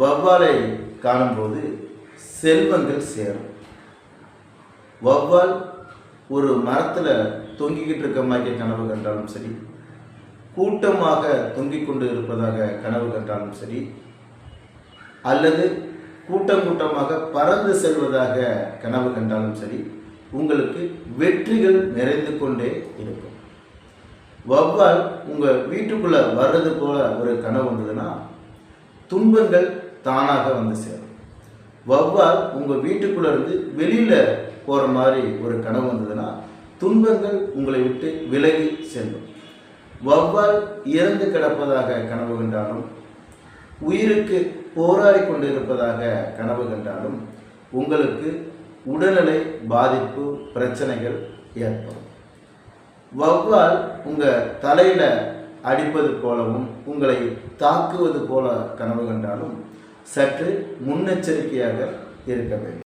வௌவாலை காணும்போது செல்வங்கள் சேரும். வௌவால் ஒரு மரத்தில் தொங்கிக்கிட்டு இருக்க மாதிரி கனவு கண்டாலும் சரி கூட்டமாக தொங்கிக் கொண்டு இருப்பதாக கனவு கண்டாலும் சரி அல்லது கூட்டம் கூட்டமாக பறந்து செல்வதாக கனவு கண்டாலும் சரி உங்களுக்கு வெற்றிகள் நிறைந்து கொண்டே இருக்கும். வௌவால் உங்கள் வீட்டுக்குள்ளே வர்றது போல ஒரு கனவு வந்ததுன்னா துன்பங்கள் தானாக வந்து சேரும். வௌவால் உங்கள் வீட்டுக்குள்ளே இருந்து வெளியில் போகிற மாதிரி ஒரு கனவு வந்ததுன்னா துன்பங்கள் உங்களை விட்டு விலகி செல்லும். வௌவால் இறந்து கிடப்பதாக கனவு கண்டாலும் உயிருக்கு போராடி கொண்டிருப்பதாக கனவு கண்டாலும் உங்களுக்கு உடல்நிலை பாதிப்பு பிரச்சனைகள் ஏற்படும். வௌவால் உங்கள் தலையில் அடிப்பது போலவும் உங்களை தாக்குவது போல கனவு கண்டாலும் சற்று முன்னெச்சரிக்கையாக இருக்க வேண்டும்.